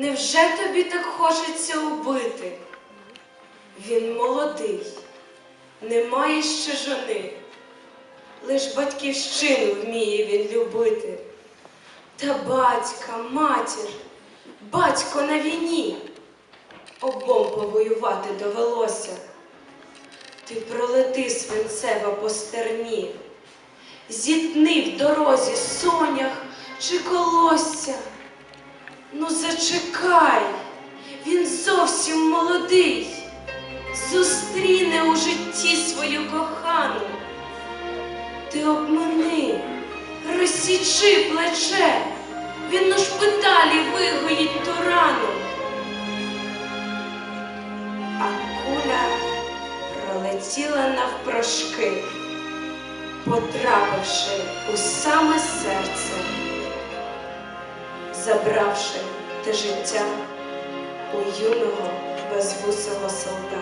Невже тобі так хочеться убити? Він молодий, не має ще жони, лиш батьківщину вміє він любити. Та батька, матір, батько на війні, обом повоювати довелося. Ти пролети свинцева по стерні, зітни в дорозі сонях чи колосся. Ну зачекай, він зовсім молодий, зустріне у житті свою кохану. Ти обмани, розсічи плече, він на шпиталі вигоїть ту рану. А куля пролетіла навпрошки, потрапивши у саме серце, забравши те життя у юного безвусого солдата.